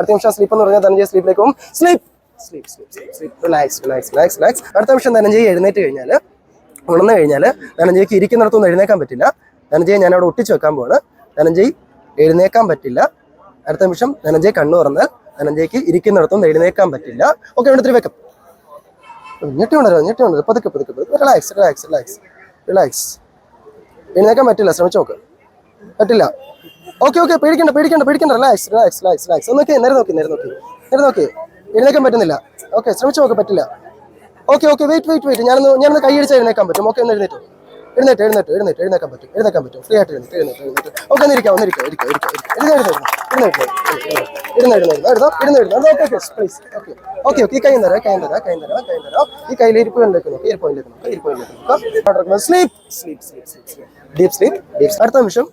അടുത്ത നിമിഷം സ്ലീപ്പ് എന്ന് പറഞ്ഞാൽ ധനഞ്ജയ സ്ലീപ്പിലേക്ക് പോകും sleep. Sleep sleep sleep. Sleep. Relax relax relax relax അടുത്ത നിമിഷം ധനഞ്ജയ് എഴുന്നേറ്റ് കഴിഞ്ഞാൽ ഉണർന്നു കഴിഞ്ഞാൽ ധനഞ്ജയ്ക്ക് ഇരിക്കുന്നിടത്തൊന്നും എഴുന്നേക്കാൻ പറ്റില്ല. ധനഞ്ജയ് ഞാൻ അവിടെ ഒട്ടിച്ചു വെക്കാൻ പോവാണ്. ധനഞ്ജയ് എഴുന്നേക്കാൻ പറ്റില്ല. അടുത്ത നിമിഷം ധനഞ്ജയ് കണ്ണു തുറന്നാൽ ധനഞ്ജയ്ക്ക് ഇരിക്കുന്നിടത്തൊന്നും എഴുന്നേക്കാൻ പറ്റില്ല. ഓക്കെ അവിടെ ഇത്തിരി വെക്കാം. ഞെട്ടി ഉണരോ ഞെട്ടി ഉണരോ പതുക്കെ പതുക്കെ പതുക്കെ. റിലാക്സ് റിലാക്സ് റിലാക്സ് റിലാക്സ് എഴുന്നേക്കാൻ പറ്റില്ല ശ്രമിച്ചു നോക്ക്. പറ്റില്ല. ഓക്കെ ഓക്കെ പേടിക്കണ്ട പേടിക്കണ്ട പേടിക്കണ്ട. റിലാക്സ് റിലാക്സ് റിലാക്സ് റിലാക്സ് ഒന്നൊക്കെ നേരെ നോക്കി നേരെ നോക്കി നേരെ നോക്കി. എഴുന്നേക്കാൻ പറ്റുന്നില്ല. ഓക്കെ ശ്രമിച്ചു നോക്ക് പറ്റില്ല. Okay okay wait wait wait ഞാനൊന്ന് ഞാനൊന്ന് കൈയടിച്ച് എഴുന്നേക്കാൻ പറ്റും. ഓക്കെ ഒന്ന് എഴുന്നേറ്റ്. എഴുന്നേറ്റ് എഴുന്നേറ്റ് എഴുന്നേറ്റ് എഴുന്നേക്കാൻ പറ്റും. എഴുന്നേക്കാൻ പറ്റും. ഫ്രീ ആയിട്ട് എഴുന്നേറ്റ് എഴുന്നേറ്റ് എഴുന്നേറ്റ്. ഓക്കെ ഒന്ന് ഇരിക്കാം ഒന്ന് ഇരിക്കാം ഇരിക്കാം ഇരിക്കാം എഴുന്നേറ്റ് എഴുന്നേറ്റ് എഴുന്നേറ്റ് എഴുന്നേറ്റ് എഴുന്നേറ്റ് okay please okay okay okay ഈ കൈ തരാം കൈ തരാം കൈ തരാം കൈ തരാം. ഈ കയ്യിൽ ഇരിപ്പോയിലേക്ക് നോക്കി ഇരിപ്പോയിലേക്ക് നോക്കാം ഇരിപ്പോയിലേക്ക് നോക്കാം. Sleep sleep sleep sleep deep sleep deep അടുത്ത നിമിഷം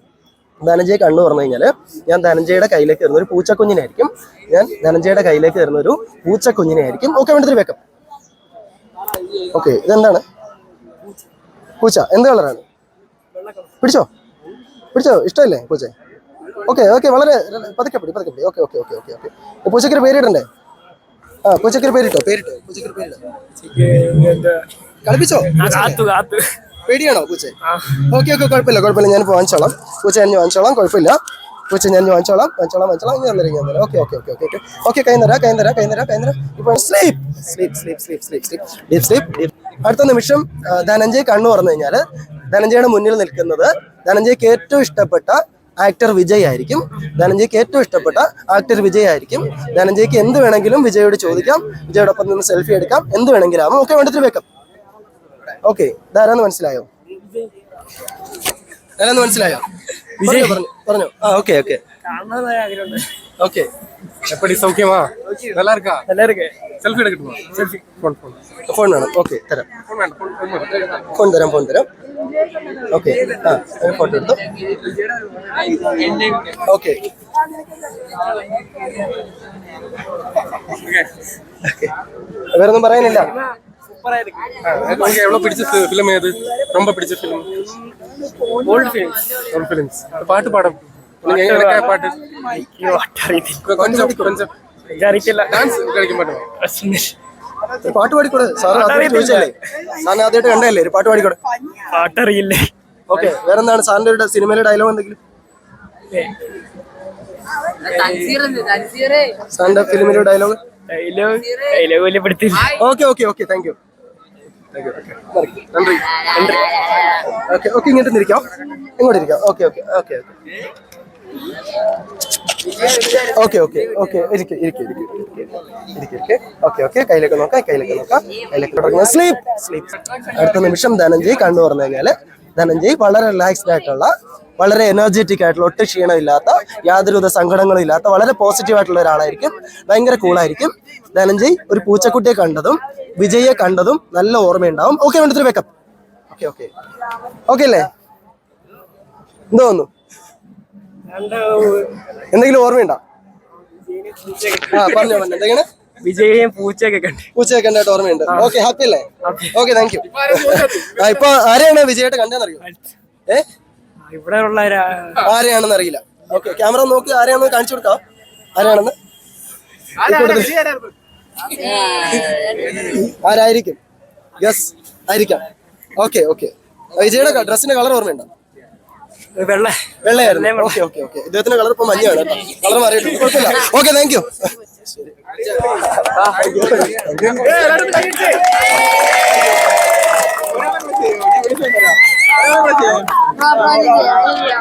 ധനഞ്ജയ് കണ്ണു പറഞ്ഞു കഴിഞ്ഞാൽ ഞാൻ ധനഞ്ജയുടെ കയ്യിലേക്ക് തരുന്ന ഒരു പൂച്ചക്കുഞ്ഞിനായിരിക്കും ഞാൻ ധനഞ്ജയുടെ കയ്യിലേക്ക് തരുന്ന ഒരു പൂച്ചക്കുഞ്ഞിനായിരിക്കും ഓക്കെ വേണ്ടതിൽ വെക്കം ഓക്കെ ഇതെന്താണ്? പൂച്ച. എന്ത് കളറാണ്? പിടിച്ചോ? പിടിച്ചോ? ഇഷ്ടമല്ലേ പൂച്ച ഓക്കെ ഓക്കെ വളരെ പതുക്കെ പിടി പതുക്കെ പിടി. Okay okay okay okay okay പൂച്ചക്കൊരു പേരിടണ്ടേ? ആ പൂച്ചക്കൊരു പേരിട്ടോ? പേരിട്ടോ? പൂച്ചക്കൊരു പേരിട്ടോ? കളിപ്പിച്ചോ? പേടിയാണോ പൂച്ച? ഓക്കെ ഓക്കെ കുഴപ്പമില്ല കുഴപ്പമില്ല. ഞാൻ വാങ്ങിച്ചോളാം. പൂച്ച ഞാൻ വാങ്ങിച്ചോളാം കുഴപ്പമില്ല. പൂച്ച ഞാൻ വാങ്ങിച്ചോളാം വാങ്ങിച്ചോളാം വാങ്ങിച്ചോളാം. ഇങ്ങനെ തന്നിരിക്കും തരാം. Okay okay okay okay okay. കൈ തരാം കൈ തരാം കൈ തരാം കൈ തരാം ഇപ്പോൾ sleep. Sleep sleep sleep sleep sleep. Deep sleep അടുത്ത നിമിഷം ധനഞ്ജയ് കണ്ണു പറഞ്ഞു കഴിഞ്ഞാൽ ധനഞ്ജയുടെ മുന്നിൽ നിൽക്കുന്നത് ധനഞ്ജയ്ക്ക് ഏറ്റവും ഇഷ്ടപ്പെട്ട ആക്ടർ വിജയ് ആയിരിക്കും. ധനഞ്ജയ്ക്ക് ഏറ്റവും ഇഷ്ടപ്പെട്ട ആക്ടർ വിജയ് ആയിരിക്കും. ധനഞ്ജയ്ക്ക് എന്ത് വേണമെങ്കിലും വിജയോട് ചോദിക്കാം. വിജയോടൊപ്പം നിന്ന് സെൽഫി എടുക്കാം. എന്ത് വേണമെങ്കിലും ആവാം. ഓക്കെ വേണ്ടത്തിൽ വെക്കാം ഓക്കെ ഇതാരാന്ന് മനസ്സിലായോ ആരാന്ന് മനസ്സിലായോ പറഞ്ഞോ, പറഞ്ഞോ പറഞ്ഞോ ആ ഓക്കെ ഓക്കെ കാണാനായ ആഗ്രഹമുണ്ട് ഓക്കെ எப்படி சௌக்கியமா நல்லா இருக்கா എല്ലാവർക്കും selfie எடுக்கட்டுமா selfie phone phone phone വേണം ഓക്കെ തരാം ஃபோன் வேண்டாம் ஃபோன் ஃபோன் வேண்டாம். ഫോൺ തരാം ഫോൺ തരാം ഓക്കെ ആ ഫോട്ടോ എടുത്തു ഓക്കെ വേറെ ഒന്നും പറയാനില്ല ஆ, உங்களுக்கு எவ்வளவு பிடிச்ச ஃபிலிம் எது ரொம்ப பிடிச்ச film old films old films பாட்டு பாடம் நீங்க எனக்கா பாட்டு கொஞ்சம் கொஞ்சம் എനിക്കറിയില്ല டான்ஸ் கிடைக்க மாட்டோம் ഒരു പാട്ട് പാടിക്കൂടെ സാറ് ആദ്യം ചോദിച്ചല്ലേ സാറിന് ആദ്യമായിട്ട് കണ്ടല്ലേ ഒരു പാട്ട് പാടിക്കൂടെ പാട്ടറിയില്ലേ ഓക്കെ വേറെ എന്താണ് സാറിന്റെ ഒരു സിനിമയിലെ ഡയലോഗ് എന്തെങ്കിലും തൻസീറുണ്ട് തൻസീറ് സാറിന്റെ ഫിലിമിലെ ഡയലോഗ് ഡയലോഗ് ഡയലോഗ് വലിയ പിടുത്തില്ല okay okay okay thank you നന്ദി നന്ദി ഓക്കെ ഓക്കെ ഇങ്ങോട്ട് ഇരിക്കാം ഇങ്ങോട്ട് ഇരിക്കാം. Okay okay okay okay okay okay ഇരിക്കെ ഇരിക്കെ ഇരിക്കെ ഇരിക്കെ ഓക്കെ ഓക്കെ കയ്യിലേക്ക് നോക്കാം കയ്യിലേക്ക് നോക്കാം. കയ്യിലേക്ക് തുടങ്ങുക സ്ലീപ്പ് സ്ലീപ്പ് അടുത്ത നിമിഷം ധനഞ്ജയ് കണ്ണു പറഞ്ഞു കഴിഞ്ഞാൽ ധനഞ്ജയ് വളരെ റിലാക്സ്ഡ് ആയിട്ടുള്ള വളരെ എനർജറ്റിക് ആയിട്ടുള്ള ഒട്ടും ക്ഷീണമില്ലാത്ത യാതൊരുവിധ സങ്കടങ്ങളും ഇല്ലാത്ത വളരെ പോസിറ്റീവ് ആയിട്ടുള്ള ഒരാളായിരിക്കും. ഭയങ്കര കൂളായിരിക്കും ധനഞ്ജയ് ഒരു പൂച്ചക്കുട്ടിയെ കണ്ടതും വിജയെ കണ്ടതും നല്ല ഓർമ്മയുണ്ടാവും. ഓക്കെ വേണ്ടത്തിൽ വെക്കാം ഓക്കെ ഓക്കെ ഓക്കെ അല്ലേ? എന്ത് തോന്നുന്നു? എന്തെങ്കിലും ഓർമ്മയുണ്ടോ? ആ പറഞ്ഞോ പറഞ്ഞോ. എന്തെങ്കിലും വിജയം പൂച്ചയൊക്കെ കണ്ടു. പൂച്ചയൊക്കെ കണ്ടായിട്ട് ഓർമ്മയുണ്ട്. ഓക്കെ ഹാപ്പി അല്ലേ? ഓക്കെ താങ്ക് യു ആ ഇപ്പൊ ആരെയാണ് വിജയായിട്ട് കണ്ടെന്നറിയോ ഏ? ഇവിടെ ഉള്ള ആരെയാണെന്ന് അറിയില്ല. ഓക്കെ ക്യാമറ നോക്കി ആരെയാണെന്ന് കാണിച്ചു കൊടുക്കാം. ആരാണെന്ന്? ആരായിരിക്കും? യെസ് ആയിരിക്കാം. ഓക്കെ ഓക്കെ വിജയുടെ ഡ്രസ്സിന്റെ കളർ ഓർമ്മയുണ്ടോ? വെള്ള. വെള്ളയായിരുന്നു. ഓക്കെ ഓക്കെ ഓക്കെ ഇദ്ദേഹത്തിന്റെ കളർ ഇപ്പൊ മഞ്ഞയാണ് കളർ മാറിയിട്ടുണ്ട്. കുഴപ്പമില്ല. ഓക്കെ താങ്ക് യു പറഞ്ഞില്ലേ?